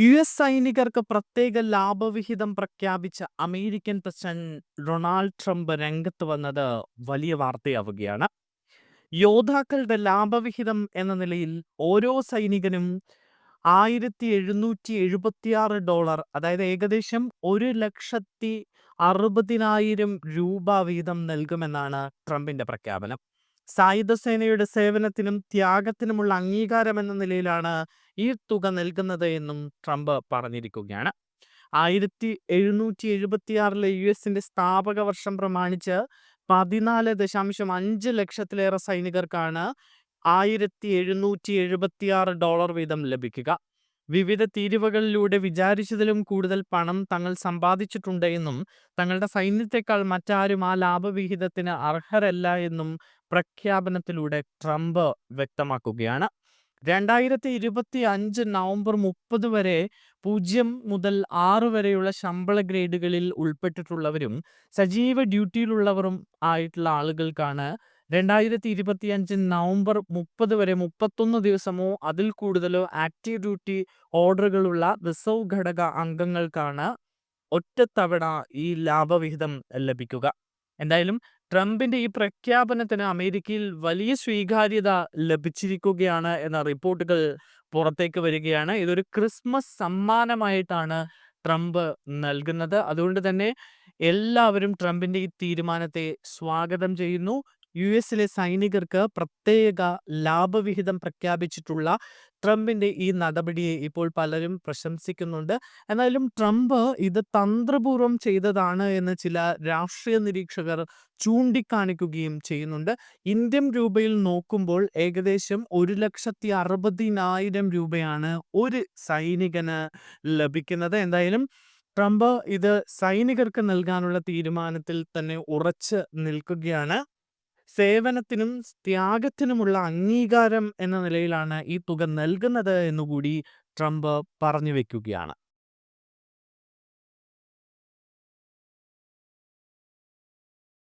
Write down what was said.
U S സൈനികർക്ക് പ്രത്യേക ലാഭവിഹിതം പ്രഖ്യാപിച്ച അമേരിക്കൻ പ്രസിഡന്റ് ഡൊണാൾഡ് ട്രംപ് രംഗത്ത് വന്നത് വലിയ വാർത്തയാവുകയാണ്. യോദ്ധാക്കളുടെ ലാഭവിഹിതം എന്ന നിലയിൽ ഓരോ സൈനികനും ആയിരത്തി എഴുന്നൂറ്റി എഴുപത്തിയാറ് ഡോളർ അതായത് ഏകദേശം ഒരു ലക്ഷത്തി അറുപതിനായിരം രൂപ വീതം നൽകുമെന്നാണ് ട്രംപിന്റെ പ്രഖ്യാപനം. സായുധ സേനയുടെ സേവനത്തിനും ത്യാഗത്തിനുമുള്ള അംഗീകാരം എന്ന നിലയിലാണ് ഈ തുക നൽകുന്നത് എന്നും ട്രംപ് പറഞ്ഞിരിക്കുകയാണ്. ആയിരത്തി എഴുന്നൂറ്റി എഴുപത്തിയാറിലെ യു എസിന്റെ സ്ഥാപക വർഷം പ്രമാണിച്ച് പതിനാല് ദശാംശം അഞ്ച് ലക്ഷത്തിലേറെ സൈനികർക്കാണ് ആയിരത്തി എഴുന്നൂറ്റി എഴുപത്തിയാറ് ഡോളർ വീതം ലഭിക്കുക. വിവിധ തീരുവകളിലൂടെ വിചാരിച്ചതിലും കൂടുതൽ പണം തങ്ങൾ സമ്പാദിച്ചിട്ടുണ്ട് എന്നും തങ്ങളുടെ സൈന്യത്തെക്കാൾ മറ്റാരും ആ ലാഭവിഹിതത്തിന് അർഹരല്ല എന്നും പ്രഖ്യാപനത്തിലൂടെ ട്രംപ് വ്യക്തമാക്കുകയാണ്. രണ്ടായിരത്തി ഇരുപത്തി അഞ്ച് നവംബർ മുപ്പത് വരെ പൂജ്യം മുതൽ ആറ് വരെയുള്ള ശമ്പള ഗ്രേഡുകളിൽ ഉൾപ്പെട്ടിട്ടുള്ളവരും സജീവ ഡ്യൂട്ടിയിലുള്ളവരും ആയിട്ടുള്ള ആളുകൾക്കാണ് രണ്ടായിരത്തി ഇരുപത്തിയഞ്ച് നവംബർ മുപ്പത് വരെ മുപ്പത്തൊന്ന് ദിവസമോ അതിൽ കൂടുതലോ ആക്റ്റീവ് ഡ്യൂട്ടി ഓർഡറുകളുള്ള റിസർവ് ഘടക അംഗങ്ങൾക്കാണ് ഒറ്റത്തവണ ഈ ലാഭവിഹിതം ലഭിക്കുക. എന്തായാലും ട്രംപിന്റെ ഈ പ്രഖ്യാപനത്തിന് അമേരിക്കയിൽ വലിയ സ്വീകാര്യത ലഭിച്ചിരിക്കുകയാണ് എന്ന റിപ്പോർട്ടുകൾ പുറത്തേക്ക് വരികയാണ്. ഇതൊരു ക്രിസ്മസ് സമ്മാനമായിട്ടാണ് ട്രംപ് നൽകുന്നത്. അതുകൊണ്ട് തന്നെ എല്ലാവരും ട്രംപിന്റെ ഈ തീരുമാനത്തെ സ്വാഗതം ചെയ്യുന്നു. യു എസിലെ സൈനികർക്ക് പ്രത്യേക ലാഭവിഹിതം പ്രഖ്യാപിച്ചിട്ടുള്ള ട്രംപിന്റെ ഈ നടപടിയെ ഇപ്പോൾ പലരും പ്രശംസിക്കുന്നുണ്ട്. എന്നാലും ട്രംപ് ഇത് തന്ത്രപൂർവം ചെയ്തതാണ് എന്ന് ചില രാഷ്ട്രീയ നിരീക്ഷകർ ചൂണ്ടിക്കാണിക്കുകയും ചെയ്യുന്നുണ്ട്. ഇന്ത്യൻ രൂപയിൽ നോക്കുമ്പോൾ ഏകദേശം ഒരു ലക്ഷത്തി അറുപതിനായിരം രൂപയാണ് ഒരു സൈനികന് ലഭിക്കുന്നത്. എന്തായാലും ട്രംപ് ഇത് സൈനികർക്ക് നൽകാനുള്ള തീരുമാനത്തിൽ തന്നെ ഉറച്ച് നിൽക്കുകയാണ്. സേവനത്തിനും ത്യാഗത്തിനുമുള്ള അംഗീകാരം എന്ന നിലയിലാണ് ഈ തുക നൽകുന്നത് എന്നുകൂടി ട്രംപ് പറഞ്ഞു വെക്കുകയാണ്.